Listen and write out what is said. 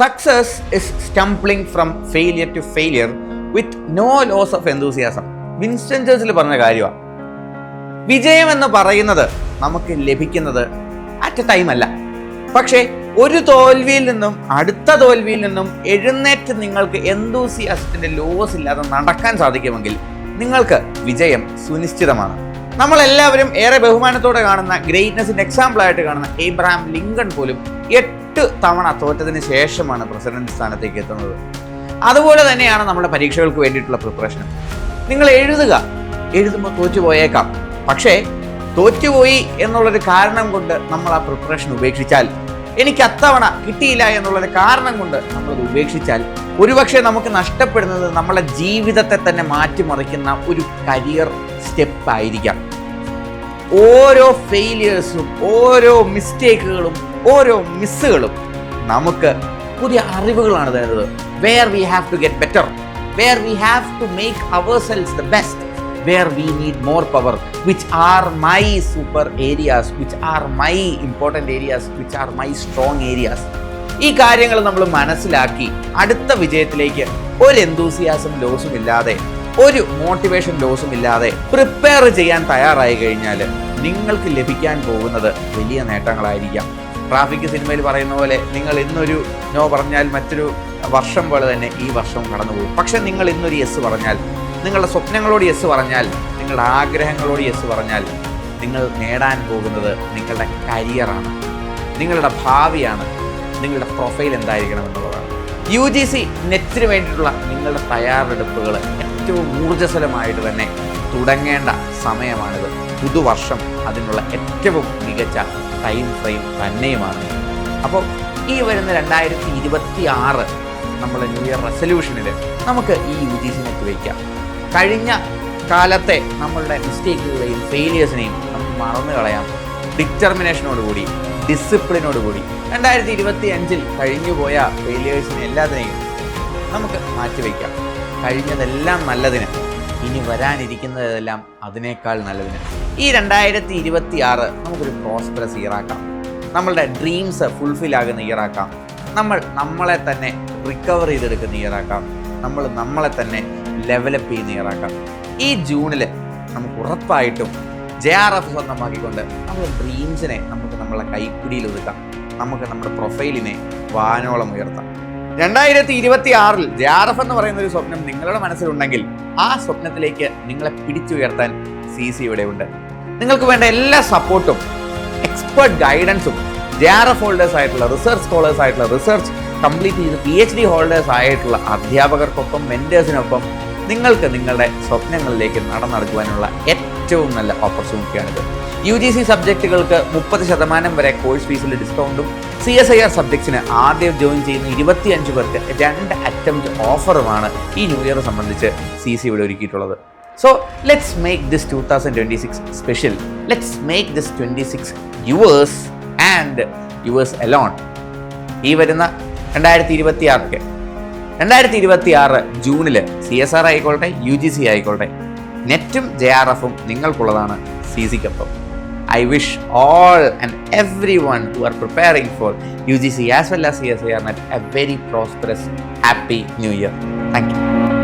Success is stumbling from failure to failure with no loss of enthusiasm Winston ചേഴ്സിൽ പറഞ്ഞ കാര്യമാണ് വിജയം എന്ന് പറയുന്നത് നമുക്ക് ലഭിക്കുന്നത് അറ്റ് എ ടൈം അല്ല. പക്ഷേ ഒരു തോൽവിയിൽ നിന്നും അടുത്ത തോൽവിയിൽ നിന്നും എഴുന്നേറ്റ് നിങ്ങൾക്ക് എന്തൂസിയാസത്തിന്റെ ലോസ് ഇല്ലാതെ നടക്കാൻ സാധിക്കുമെങ്കിൽ നിങ്ങൾക്ക് വിജയം സുനിശ്ചിതമാണ്. നമ്മളെല്ലാവരും ഏറെ ബഹുമാനത്തോടെ കാണുന്ന ഗ്രേറ്റ്നസിന്റെ എക്സാമ്പിൾ ആയിട്ട് കാണുന്ന എബ്രഹാം ലിങ്കൺ പോലും എട്ട് തവണ തോറ്റതിന് ശേഷമാണ് പ്രസിഡന്റ് സ്ഥാനത്തേക്ക് എത്തുന്നത്. അതുപോലെ തന്നെയാണ് നമ്മുടെ പരീക്ഷകൾക്ക് വേണ്ടിയിട്ടുള്ള പ്രിപ്പറേഷൻ നിങ്ങൾ എഴുതുക. എഴുതുമ്പോൾ തോറ്റുപോയേക്കാം പക്ഷേ തോറ്റുപോയി എന്നുള്ളൊരു കാരണം കൊണ്ട് നമ്മൾ ആ പ്രിപ്പറേഷൻ ഉപേക്ഷിച്ചാൽ എനിക്ക് അത്തവണ കിട്ടിയില്ല എന്നുള്ളൊരു കാരണം കൊണ്ട് നമ്മളത് ഉപേക്ഷിച്ചാൽ ഒരുപക്ഷെ നമുക്ക് നഷ്ടപ്പെടുന്നത് നമ്മളെ ജീവിതത്തെ തന്നെ മാറ്റിമറിക്കുന്ന ഒരു കരിയർ സ്റ്റെപ്പ് ആയിരിക്കാം. ഓരോ ഫെയിലിയേഴ്സും ഓരോ മിസ്റ്റേക്കുകളും ഓരോ മിസ്സുകളും നമുക്ക് പുതിയ അറിവുകളാണ് തരുന്നത്. Where we have to get better where we have to make our selves the best where we need more power which are my super areas which are my important areas which are my strong areas ഈ കാര്യങ്ങൾ നമ്മൾ മനസ്സിലാക്കി അടുത്ത വിജയത്തിലേക്ക് ഒരു എന്തൂസിയാസം ലോസും ഇല്ലാതെ ഒരു motivation ലോസും ഇല്ലാതെ പ്രിപ്പയർ ചെയ്യാൻ തയ്യാറായി കഴിഞ്ഞാൽ നിങ്ങൾക്ക് ലഭിക്കാൻ പോകുന്നത് വലിയ നേട്ടങ്ങളായിരിക്കാം. ട്രാഫിക് സിനിമയിൽ പറയുന്ന പോലെ നിങ്ങൾ ഇന്നൊരു നോ പറഞ്ഞാൽ മറ്റൊരു വർഷം പോലെ തന്നെ ഈ വർഷം കടന്നു പോകും. പക്ഷെ നിങ്ങൾ ഇന്നൊരു യെസ് പറഞ്ഞാൽ നിങ്ങളുടെ സ്വപ്നങ്ങളോട് യെസ് പറഞ്ഞാൽ നിങ്ങളുടെ ആഗ്രഹങ്ങളോട് യെസ് പറഞ്ഞാൽ നിങ്ങൾ നേടാൻ പോകുന്നത് നിങ്ങളുടെ കരിയറാണ്. നിങ്ങളുടെ ഭാവിയാണ്. നിങ്ങളുടെ പ്രൊഫൈൽ എന്തായിരിക്കണം എന്നുള്ളതാണ്. യു ജി സി നെറ്റിന് വേണ്ടിയിട്ടുള്ള നിങ്ങളുടെ തയ്യാറെടുപ്പുകൾ ഏറ്റവും ഊർജസ്വലമായിട്ട് തന്നെ തുടങ്ങേണ്ട സമയമാണിത്. പുതുവർഷം അതിനുള്ള ഏറ്റവും മികച്ച ടൈം ഫ്രെയിം തന്നെയുമാണ്. അപ്പോൾ ഈ വരുന്ന രണ്ടായിരത്തി ഇരുപത്തി ആറ് നമ്മുടെ ന്യൂ ഇയർ റെസൊല്യൂഷനിൽ നമുക്ക് ഈ യു ജി വയ്ക്കാം കഴിഞ്ഞ കാലത്തെ നമ്മളുടെ മിസ്റ്റേക്കുകളെയും ഫെയിലിയേഴ്സിനെയും നമുക്ക് മറന്നു കളയാം. ഡിറ്റർമിനേഷനോട് കൂടി ഡിറ്റർമിനേഷനോടുകൂടി ഡിസിപ്ലിനോടുകൂടി രണ്ടായിരത്തി ഇരുപത്തി അഞ്ചിൽ കഴിഞ്ഞുപോയ ഫെയിലിയേഴ്സിനെ എല്ലാത്തിനെയും നമുക്ക് മാറ്റിവെക്കാം. കഴിഞ്ഞതെല്ലാം നല്ലതിന്. ഇനി വരാനിരിക്കുന്നതെല്ലാം അതിനേക്കാൾ നല്ലതിന്. ഈ രണ്ടായിരത്തി ഇരുപത്തി ആറ് നമുക്കൊരു പ്രോസ്പെറസ് ഇയറാക്കാം നമ്മളുടെ ഡ്രീംസ് ഫുൾഫിൽ ആകുന്ന ഇയറാക്കാം നമ്മൾ നമ്മളെ തന്നെ റിക്കവർ ചെയ്തെടുക്കുന്ന ഇയറാക്കാം നമ്മൾ നമ്മളെ തന്നെ ലെവലപ്പ് ചെയ്യുന്ന ഇയറാക്കാം ഈ ജൂണിൽ നമുക്ക് ഉറപ്പായിട്ടും ജെ ആർ എഫ് സ്വന്തമാക്കിക്കൊണ്ട് നമ്മുടെ ഡ്രീംസിനെ നമുക്ക് നമ്മളെ കൈപ്പിടിയിൽ ഒതുക്കാം. നമുക്ക് നമ്മുടെ പ്രൊഫൈലിനെ വാനോളം ഉയർത്താം. രണ്ടായിരത്തി ഇരുപത്തി ആറിൽ ജെ ആർ എഫ് എന്ന് പറയുന്ന ഒരു സ്വപ്നം നിങ്ങളുടെ മനസ്സിലുണ്ടെങ്കിൽ ആ സ്വപ്നത്തിലേക്ക് നിങ്ങളെ പിടിച്ചുയർത്താൻ സി സി ഇവിടെ ഉണ്ട്. നിങ്ങൾക്ക് വേണ്ട എല്ലാ സപ്പോർട്ടും എക്സ്പേർട്ട് ഗൈഡൻസും ജെ ആർ എഫ് ഹോൾഡേഴ്സ് ആയിട്ടുള്ള റിസർച്ച് സ്കോളേഴ്സ് ആയിട്ടുള്ള റിസർച്ച് കംപ്ലീറ്റ് ചെയ്ത് പി എച്ച് ഡി ഹോൾഡേഴ്സ് ആയിട്ടുള്ള അധ്യാപകർക്കൊപ്പം മെന്റേഴ്സിനൊപ്പം നിങ്ങൾക്ക് നിങ്ങളുടെ സ്വപ്നങ്ങളിലേക്ക് നടന്നടക്കുവാനുള്ള ഏറ്റവും നല്ല ഓപ്പർച്യൂണിറ്റിയാണിത്. യു ജി സി സബ്ജക്റ്റുകൾക്ക് മുപ്പത് ശതമാനം വരെ കോഴ്സ് ഫീസിൽ ഡിസ്കൗണ്ടും സി എസ് ഐ ആർ സബ്ജക്ട്സിന് ആദ്യം ജോയിൻ ചെയ്യുന്ന ഇരുപത്തിയഞ്ച് പേർക്ക് രണ്ട് അറ്റംപ്റ്റ് ഓഫറുമാണ് ഈ ന്യൂ ഇയർ സംബന്ധിച്ച് സി സി ഇവിടെ ഒരുക്കിയിട്ടുള്ളത്. So let's make this two thousand twenty six special let's make this twenty six yours and yours alone ഈ വരുന്ന രണ്ടായിരത്തി ഇരുപത്തി ആറിന് രണ്ടായിരത്തി ഇരുപത്തി ആറ് ജൂണിൽ സി എസ് ആർ ആയിക്കോട്ടെ യു ജി സി ആയിക്കോട്ടെ. നെറ്റും ജെ ആർ എഫും നിങ്ങൾക്കുള്ളതാണ് സി സിക്കൊപ്പം. I wish all and everyone who are preparing for UGC as well as CSIR a very prosperous, happy new year. Thank you.